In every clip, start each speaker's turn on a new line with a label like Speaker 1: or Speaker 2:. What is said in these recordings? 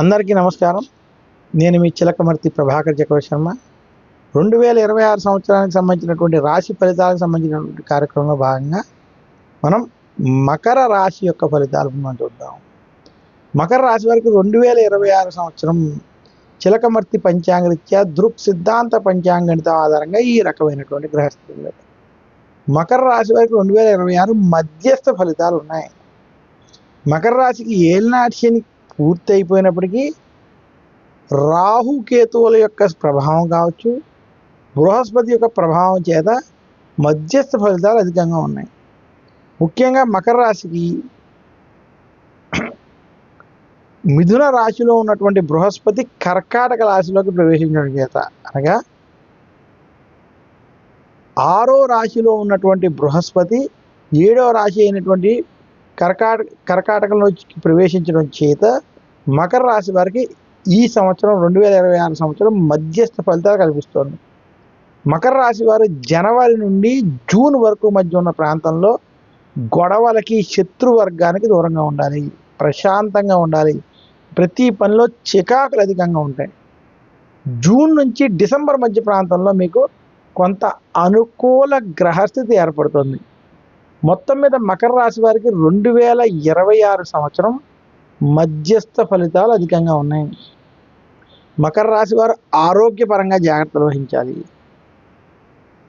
Speaker 1: అందరికీ నమస్కారం. నేను మీ చిలకమర్తి ప్రభాకర్ చక్రవర్తి శర్మ రెండు వేల ఇరవై ఆరు సంవత్సరానికి సంబంధించినటువంటి రాశి ఫలితాలకు సంబంధించినటువంటి కార్యక్రమంలో భాగంగా మనం మకర రాశి యొక్క ఫలితాలు మనం చూద్దాం. మకర రాశి వరకు రెండు వేల ఇరవై ఆరు సంవత్సరం చిలకమర్తి పంచాంగరీత్యా దృక్ సిద్ధాంత పంచాంగణితం ఆధారంగా ఈ రకమైనటువంటి గ్రహస్థితులు. మకర రాశి వారికి రెండు వేల ఇరవై ఆరు మధ్యస్థ ఫలితాలు ఉన్నాయి. మకర రాశికి ఏలినాటి శని పూర్తి అయిపోయినప్పటికీ రాహుకేతువుల యొక్క ప్రభావం కావచ్చు బృహస్పతి యొక్క ప్రభావం చేత మధ్యస్థ ఫలితాలు అధికంగా ఉన్నాయి. ముఖ్యంగా మకర రాశికి మిథున రాశిలో ఉన్నటువంటి బృహస్పతి కర్కాటక రాశిలోకి ప్రవేశించడం చేత అనగా ఆరో రాశిలో ఉన్నటువంటి బృహస్పతి ఏడవ రాశి అయినటువంటి కర్కాట కర్కాటకంలో ప్రవేశించడం చేత మకర రాశి వారికి ఈ సంవత్సరం రెండు వేల ఇరవై ఆరు సంవత్సరం మధ్యస్థ ఫలితాలు కల్పిస్తోంది. మకర రాశి వారు జనవరి నుండి జూన్ వరకు మధ్య ఉన్న ప్రాంతంలో గొడవలకి శత్రువర్గానికి దూరంగా ఉండాలి ప్రశాంతంగా ఉండాలి. ప్రతి పనిలో చికాకులు అధికంగా ఉంటాయి. జూన్ నుంచి డిసెంబర్ మధ్య ప్రాంతంలో మీకు కొంత అనుకూల గ్రహస్థితి ఏర్పడుతుంది. మొత్తం మీద మకర రాశి వారికి రెండు వేల ఇరవై ఆరు సంవత్సరం మధ్యస్థ ఫలితాలు అధికంగా ఉన్నాయి. మకర రాశి వారు ఆరోగ్యపరంగా జాగ్రత్తలు వహించాలి.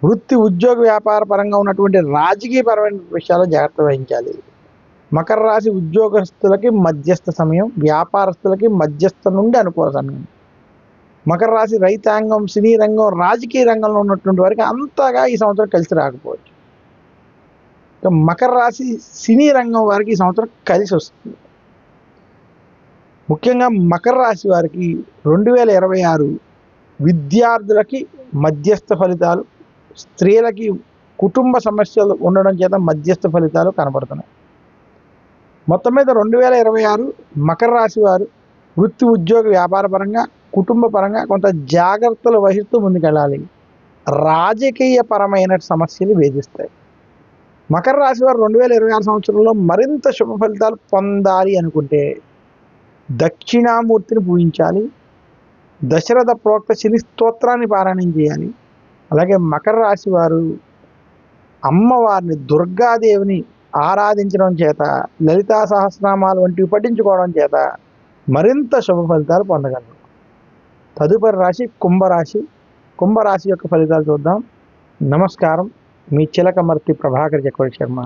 Speaker 1: వృత్తి ఉద్యోగ వ్యాపార పరంగా ఉన్నటువంటి రాజకీయపరమైన విషయాల్లో జాగ్రత్త వహించాలి. మకర రాశి ఉద్యోగస్తులకి మధ్యస్థ సమయం వ్యాపారస్తులకి మధ్యస్థ నుండి అనుకూల సమయం. మకర రాశి రైతాంగం సినీ రంగం రాజకీయ రంగంలో ఉన్నటువంటి వారికి అంతగా ఈ సంవత్సరం కలిసి రాకపోవచ్చు. మకర రాశి సినీ రంగం వారికి ఈ సంవత్సరం కలిసి వస్తుంది. ముఖ్యంగా మకర రాశి వారికి రెండు వేల ఇరవై ఆరు విద్యార్థులకి మధ్యస్థ ఫలితాలు స్త్రీలకి కుటుంబ సమస్యలు ఉండడం చేత మధ్యస్థ ఫలితాలు కనబడుతున్నాయి. మొత్తం మీద రెండు వేల ఇరవై ఆరు మకర రాశి వారు వృత్తి ఉద్యోగ వ్యాపార పరంగా కుటుంబ పరంగా కొంత జాగ్రత్తలు వహిస్తూ ముందుకెళ్ళాలి. రాజకీయ పరమైన సమస్యలు వేధిస్తాయి. మకర రాశి వారు రెండు వేల ఇరవై ఆరు సంవత్సరంలో మరింత శుభ ఫలితాలు పొందాలి అనుకుంటే దక్షిణామూర్తిని పూజించాలి దశరథ ప్రోక్త శని స్తోత్రాన్ని పారాయణం చేయాలి అలాగే మకర రాశి వారు అమ్మవారిని దుర్గాదేవిని ఆరాధించడం చేత లలితా సహస్రనామాలు వంటివి పఠించుకోవడం చేత మరింత శుభ ఫలితాలు పొందగలరు. తదుపరి రాశి కుంభరాశి. కుంభరాశి యొక్క ఫలితాలు చూద్దాం. నమస్కారం. మీ చిలకమర్తి ప్రభాకర్ చక్రవర్తి శర్మ